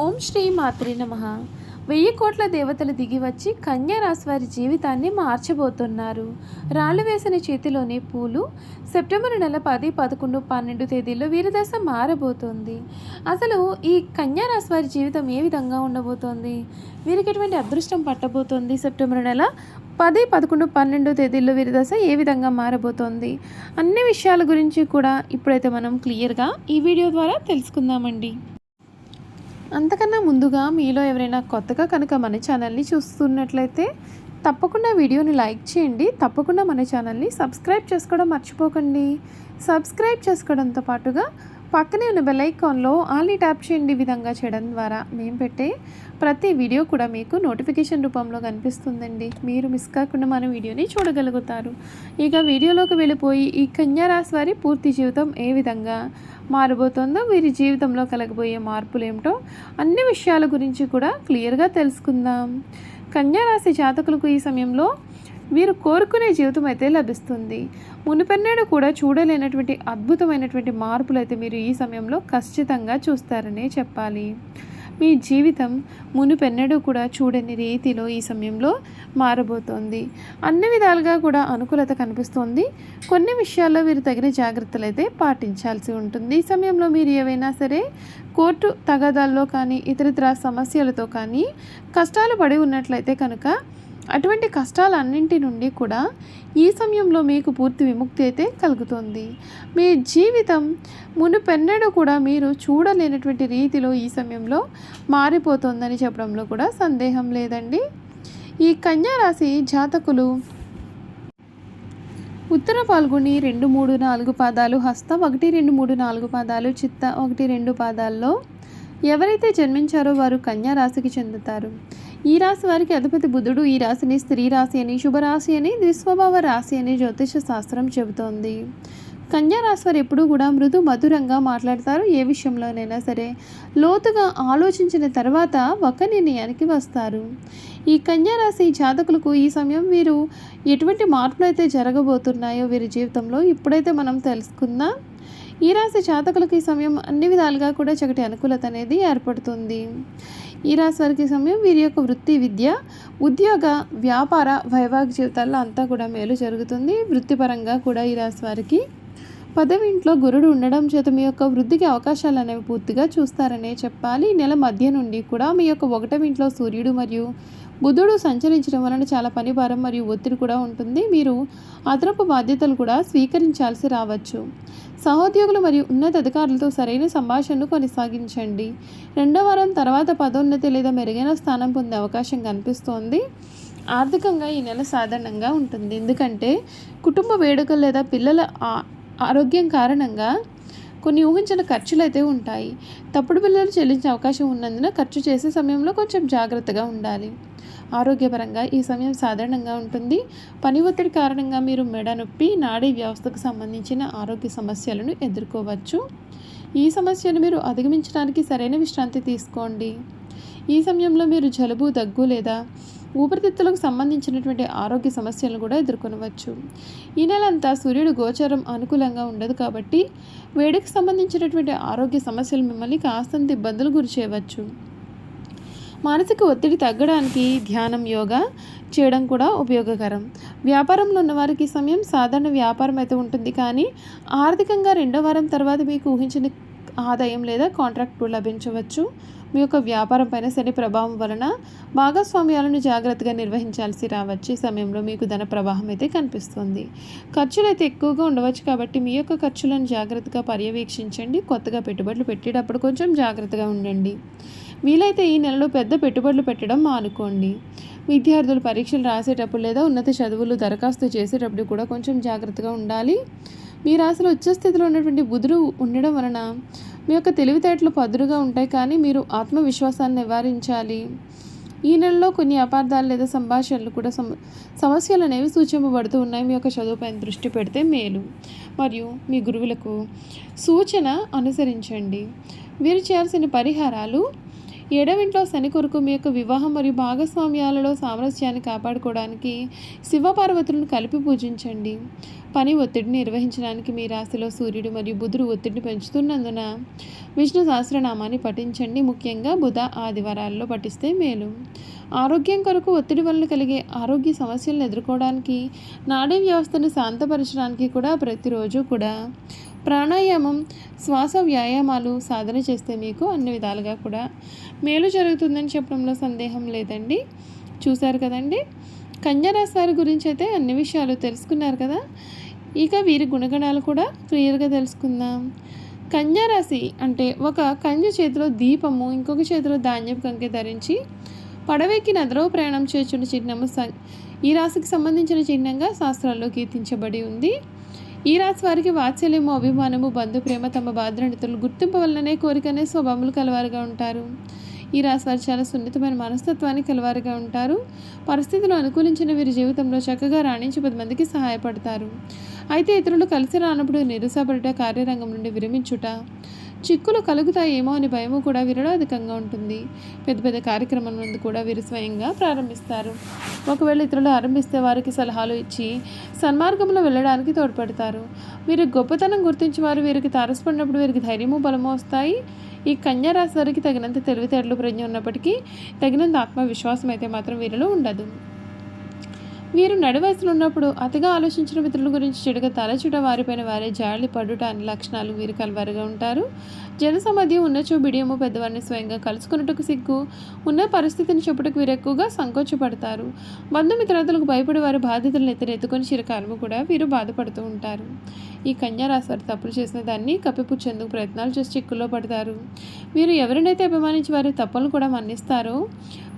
ఓం శ్రీ మాత్రి నమ. వెయ్యి కోట్ల దేవతలు దిగి వచ్చి కన్యా రాశి వారి జీవితాన్ని మార్చబోతున్నారు. రాళ్ళు వేసిన చేతిలోని పూలు సెప్టెంబర్ నెల పది పదకొండు పన్నెండు తేదీల్లో వీరదశ మారబోతోంది. అసలు ఈ కన్యా రాశి వారి జీవితం ఏ విధంగా ఉండబోతోంది? వీరికి ఎటువంటి అదృష్టం పట్టబోతోంది? సెప్టెంబర్ నెల పది పదకొండు పన్నెండు తేదీల్లో వీరదశ ఏ విధంగా మారబోతోంది? అన్ని విషయాల గురించి కూడా ఇప్పుడైతే మనం క్లియర్గా ఈ వీడియో ద్వారా తెలుసుకుందామండి. అంతకన్నా ముందుగా మీలో ఎవరైనా కొత్తగా కనుక మన ఛానల్ని చూస్తున్నట్లయితే తప్పకుండా వీడియోని లైక్ చేయండి. తప్పకుండా మన ఛానల్ని సబ్స్క్రైబ్ చేసుకోవడం మర్చిపోకండి. సబ్స్క్రైబ్ చేసుకోవడంతో పాటుగా పక్కనే ఉన్న బెల్ ఐకాన్లో ఆల్ని ట్యాప్ చేయండి విధంగా చేయడం ద్వారా మేము పెట్టే ప్రతి వీడియో కూడా మీకు నోటిఫికేషన్ రూపంలో కనిపిస్తుందండి. మీరు మిస్ కాకుండా మన వీడియోని చూడగలుగుతారు. ఇక వీడియోలోకి వెళ్ళిపోయి ఈ కన్యారాశి వారి పూర్తి జీవితం ఏ విధంగా మారిపోతుందో వీరి జీవితంలో కలగబోయే మార్పులు ఏమిటో అన్ని విషయాల గురించి కూడా క్లియర్గా తెలుసుకుందాం. కన్యారాశి జాతకులకు ఈ సమయంలో వీరు కోరుకునే జీవితం అయితే లభిస్తుంది. మునుపెన్నడూ కూడా చూడలేనటువంటి అద్భుతమైనటువంటి మార్పులు అయితే మీరు ఈ సమయంలో ఖచ్చితంగా చూస్తారనే చెప్పాలి. మీ జీవితం మునుపెన్నడూ కూడా చూడని రీతిలో ఈ సమయంలో మారబోతోంది. అన్ని విధాలుగా కూడా అనుకూలత కనిపిస్తోంది. కొన్ని విషయాల్లో మీరు తగిన జాగ్రత్తలు అయితే పాటించాల్సి ఉంటుంది. ఈ సమయంలో మీరు ఏవైనా సరే కోర్టు తగాదాల్లో కానీ ఇతరితర సమస్యలతో కానీ కష్టాలు పడి ఉన్నట్లయితే కనుక అటువంటి కష్టాలన్నింటి నుండి కూడా ఈ సమయంలో మీకు పూర్తి విముక్తి అయితే కలుగుతుంది. మీ జీవితం మునుపెన్నడూ కూడా మీరు చూడలేనటువంటి రీతిలో ఈ సమయంలో మారిపోతుందని చెప్పడంలో కూడా సందేహం లేదండి. ఈ కన్యారాశి జాతకులు ఉత్తర పాల్గొని రెండు మూడు నాలుగు పాదాలు హస్త ఒకటి రెండు మూడు నాలుగు పాదాలు చిత్త ఒకటి రెండు పాదాల్లో ఎవరైతే జన్మించారో వారు కన్యా రాశికి చెందుతారు. ఈ రాశి వారికి అధిపతి బుధుడు ఈ రాశిని స్త్రీ రాశి అని శుభరాశి అని ద్విస్వభావ రాశి అని జ్యోతిష శాస్త్రం చెబుతోంది. కన్యా రాశి వారు ఎప్పుడూ కూడా మృదు మధురంగా మాట్లాడతారు. ఏ విషయంలోనైనా సరే లోతుగా ఆలోచించిన తర్వాత ఒక నిర్ణయానికి వస్తారు. ఈ కన్యా రాశి జాతకులకు ఈ సమయం వీరు ఎటువంటి మార్పులు అయితే జరగబోతున్నాయో వీరి జీవితంలో ఇప్పుడైతే మనం తెలుసుకుందాం. ఈ రాశి జాతకులకు ఈ సమయం అన్ని విధాలుగా కూడా చక్కటి అనుకూలత అనేది ఏర్పడుతుంది. ఈ రాశి వారికి సమయం వీరి యొక్క వృత్తి విద్య ఉద్యోగ వ్యాపార వైవాహిక జీవితాల్లో అంతా కూడా మేలు జరుగుతుంది. వృత్తిపరంగా కూడా ఈ రాశి వారికి పదవింట్లో గురుడు ఉండడం చేత మీ యొక్క వృద్ధికి అవకాశాలు అనేవి పూర్తిగా చూస్తారనే చెప్పాలి. ఈ నెల మధ్య నుండి కూడా మీ యొక్క ఒకటవింట్లో సూర్యుడు మరియు బుధుడు సంచరించడం వలన చాలా పని భారం మరియు ఒత్తిడి కూడా ఉంటుంది. మీరు అదనపు బాధ్యతలు కూడా స్వీకరించాల్సి రావచ్చు. సహోద్యోగులు మరియు ఉన్నత అధికారులతో సరైన సంభాషణను కొనసాగించండి. రెండో వారం తర్వాత పదోన్నతి లేదా మెరుగైన స్థానం పొందే అవకాశం కనిపిస్తోంది. ఆర్థికంగా ఈ నెల సాధారణంగా ఉంటుంది. ఎందుకంటే కుటుంబ వేడుకలు లేదా పిల్లల ఆరోగ్యం కారణంగా కొన్ని ఊహించిన ఖర్చులు అయితే ఉంటాయి. తప్పుడు బిల్లులు చెల్లించే అవకాశం ఉన్నందున ఖర్చు చేసే సమయంలో కొంచెం జాగ్రత్తగా ఉండాలి. ఆరోగ్యపరంగా ఈ సమయం సాధారణంగా ఉంటుంది. పని ఒత్తిడి కారణంగా మీరు మెడ నొప్పి నాడీ వ్యవస్థకు సంబంధించిన ఆరోగ్య సమస్యలను ఎదుర్కోవచ్చు. ఈ సమస్యను మీరు అధిగమించడానికి సరైన విశ్రాంతి తీసుకోండి. ఈ సమయంలో మీరు జలుబు దగ్గు లేదా ఊపిరితిత్తులకు సంబంధించినటువంటి ఆరోగ్య సమస్యలను కూడా ఎదుర్కొనవచ్చు. ఈ నెలంతా సూర్యుడు గోచరం అనుకూలంగా ఉండదు కాబట్టి వేడికి సంబంధించినటువంటి ఆరోగ్య సమస్యలు మిమ్మల్ని కాస్తంత ఇబ్బందులు గురి చేయవచ్చు. మానసిక ఒత్తిడి తగ్గడానికి ధ్యానం యోగా చేయడం కూడా ఉపయోగకరం. వ్యాపారంలో ఉన్న వారికి సమయం సాధారణ వ్యాపారం అయితే ఉంటుంది కానీ ఆర్థికంగా రెండో వారం తర్వాత మీకు ఊహించిన ఆదాయం లేదా కాంట్రాక్టు లభించవచ్చు. మీ యొక్క వ్యాపారం పైన శని ప్రభావం వలన భాగస్వామ్యాలను జాగ్రత్తగా నిర్వహించాల్సి రావచ్చు ఈ సమయంలో మీకు ధన ప్రవాహం అయితే కనిపిస్తుంది. ఖర్చులు అయితే ఎక్కువగా ఉండవచ్చు కాబట్టి మీ యొక్క ఖర్చులను జాగ్రత్తగా పర్యవేక్షించండి. కొత్తగా పెట్టుబడులు పెట్టేటప్పుడు కొంచెం జాగ్రత్తగా ఉండండి. వీలైతే ఈ నెలలో పెద్ద పెట్టుబడులు పెట్టడం మానుకోండి. విద్యార్థులు పరీక్షలు రాసేటప్పుడు లేదా ఉన్నత చదువులు దరఖాస్తు చేసేటప్పుడు కూడా కొంచెం జాగ్రత్తగా ఉండాలి. మీ రాశిలో ఉచ్చస్థితిలో ఉన్నటువంటి బుధుడు ఉండడం వలన మీ యొక్క తెలివితేటలు పదురుగా ఉంటాయి. కానీ మీరు ఆత్మవిశ్వాసాన్ని నివారించాలి. ఈ నెలలో కొన్ని అపార్థాలు లేదా సంభాషణలు కూడా సమ సమస్యలు అనేవి సూచింపబడుతూ ఉన్నాయి. మీ యొక్క చదువుపైన దృష్టి పెడితే మేలు. మరియు మీ గురువులకు సూచన అనుసరించండి. వీరు చేయాల్సిన పరిహారాలు ఏడవింట్లో శని కొరకు మీ యొక్క వివాహం మరియు భాగస్వామ్యాలలో సామరస్యాన్ని కాపాడుకోవడానికి శివపార్వతులను కలిపి పూజించండి. పని ఒత్తిడిని నిర్వహించడానికి మీ రాశిలో సూర్యుడు మరియు బుధుడు ఒత్తిడిని పెంచుతున్నందున విష్ణు సహస్రనామాన్ని పఠించండి. ముఖ్యంగా బుధ ఆదివారాల్లో పఠిస్తే మేలు. ఆరోగ్యం కొరకు ఒత్తిడి వలన కలిగే ఆరోగ్య సమస్యలను ఎదుర్కోవడానికి నాడీ వ్యవస్థను శాంతపరచడానికి కూడా ప్రతిరోజు కూడా ప్రాణాయామం శ్వాస వ్యాయామాలు సాధన చేస్తే మీకు అన్ని విధాలుగా కూడా మేలు జరుగుతుందని చెప్పడంలో సందేహం లేదండి. చూశారు కదండి? కన్యారాశి వారి గురించి అయితే అన్ని విషయాలు తెలుసుకున్నారు కదా? ఇక వీరి గుణగణాలు కూడా క్లియర్గా తెలుసుకుందాం. కన్యారాశి అంటే ఒక కంజ చేతిలో దీపము ఇంకొక చేతిలో ధాన్యపు కంకె ధరించి పడవెక్కి నదిలో ప్రయాణం చేస్తున్న చిహ్నము ఈ రాశికి సంబంధించిన చిహ్నంగా శాస్త్రాల్లో కీర్తించబడి ఉంది. ఈ రాశి వారికి వాత్సల్యము అభిమానము బంధు ప్రేమ తమ బాధ్యతలు గుర్తింపు వల్లనే కోరికనే స్వభావములు కలవారుగా ఉంటారు. ఈ రాశి వారు చాలా సున్నితమైన మనస్తత్వాన్ని కలవారుగా ఉంటారు. పరిస్థితులు అనుకూలించిన వీరి జీవితంలో చక్కగా రాణించి పది మందికి సహాయపడతారు. అయితే ఇతరులు కలిసి రానప్పుడు నిరుసపడట కార్యరంగం నుండి విరమించుట చిక్కులు కలుగుతాయేమో అని భయము కూడా వీరిలో అధికంగా ఉంటుంది. పెద్ద పెద్ద కార్యక్రమం నుండి కూడా వీరు స్వయంగా ప్రారంభిస్తారు. ఒకవేళ ఇతరులు ఆరంభిస్తే వారికి సలహాలు ఇచ్చి సన్మార్గంలో వెళ్ళడానికి తోడ్పడతారు. వీరి గొప్పతనం గుర్తించి వారు వీరికి తారసపడినప్పుడు వీరికి ధైర్యము బలము వస్తాయి. ఈ కన్యా రాశి వారికి తగినంత తెలివితేటలు ప్రజ్ఞ ఉన్నప్పటికీ తగినంత ఆత్మవిశ్వాసం అయితే మాత్రం వీరిలో ఉండదు. వీరు నడివయసులో ఉన్నప్పుడు అతిగా ఆలోచించిన మిత్రుల గురించి చెడుగా తలచుట వారిపైన వారే జాలి పడుట అనే లక్షణాలు వీరు కలవారుగా ఉంటారు. జనసమధ్య ఉన్నచో బిడియము పెద్దవారిని స్వయంగా కలుసుకున్నట్టుకు సిగ్గు ఉన్న పరిస్థితిని చెప్పుటకు వీరు ఎక్కువగా సంకోచపడతారు. బంధుమిత్రతలకు భయపడి వారి బాధ్యతలను ఎత్తుకొని చిరకాలము కూడా వీరు బాధపడుతూ ఉంటారు. ఈ కన్యా రాశి తప్పులు చేసిన దాన్ని కప్పిపుచ్చేందుకు ప్రయత్నాలు చేసి చిక్కుల్లో పడతారు. వీరు ఎవరినైతే అభిమానించి వారి తప్పులను కూడా మన్నిస్తారో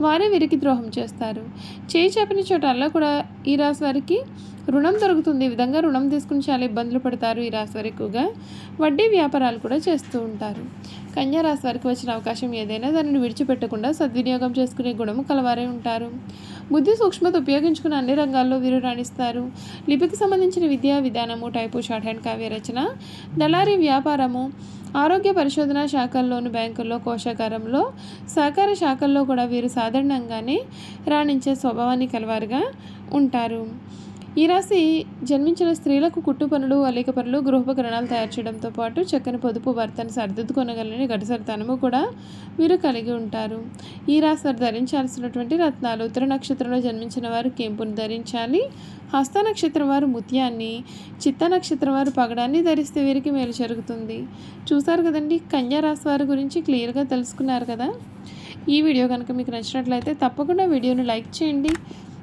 వారే వీరికి ద్రోహం చేస్తారు. చేయి చెప్పిన చోటల్లో కూడా ఈ రాశి వారికి రుణం దొరుకుతుంది. ఈ విధంగా రుణం తీసుకుని చాలా ఇబ్బందులు పడతారు ఈ రాశి వారు ఎక్కువగా. వడ్డీ వ్యాపారాలు కూడా చేస్తూ ఉంటారు. కన్యా రాశి వారికి వచ్చిన అవకాశం ఏదైనా దానిని విడిచిపెట్టకుండా సద్వినియోగం చేసుకునే గుణము కలవారే ఉంటారు. బుద్ధి సూక్ష్మత ఉపయోగించుకున్న అన్ని రంగాల్లో వీరు రాణిస్తారు. లిపికి సంబంధించిన విద్యా విధానము టైపు షార్ట్ హ్యాండ్ కావ్య రచన దళారీ వ్యాపారము ఆరోగ్య పరిశోధన శాఖల్లోను బ్యాంకుల్లో కోశాగారంలో సహకార శాఖల్లో కూడా వీరు సాధారణంగానే రాణించే స్వభావాన్ని కలవారుగా ఉంటారు. ఈ రాశి జన్మించిన స్త్రీలకు కుట్టు పనులు అలేక పనులు గృహోపకరణాలు తయారు చేయడంతో పాటు చక్కని పొదుపు భర్తను సర్దిద్దుకొనగలని గడిసరితనము కూడా వీరు కలిగి ఉంటారు. ఈ రాశి వారు ధరించాల్సినటువంటి రత్నాలు ఉత్తర నక్షత్రంలో జన్మించిన వారు కెంపును ధరించాలి. హస్త నక్షత్రం వారు ముత్యాన్ని చిత్త నక్షత్రం వారు పగడాన్ని ధరిస్తే వీరికి మేలు జరుగుతుంది. చూసారు కదండి కన్యా రాశి వారి గురించి క్లియర్గా తెలుసుకున్నారు కదా? ఈ వీడియో కనుక మీకు నచ్చినట్లయితే తప్పకుండా వీడియోను లైక్ చేయండి.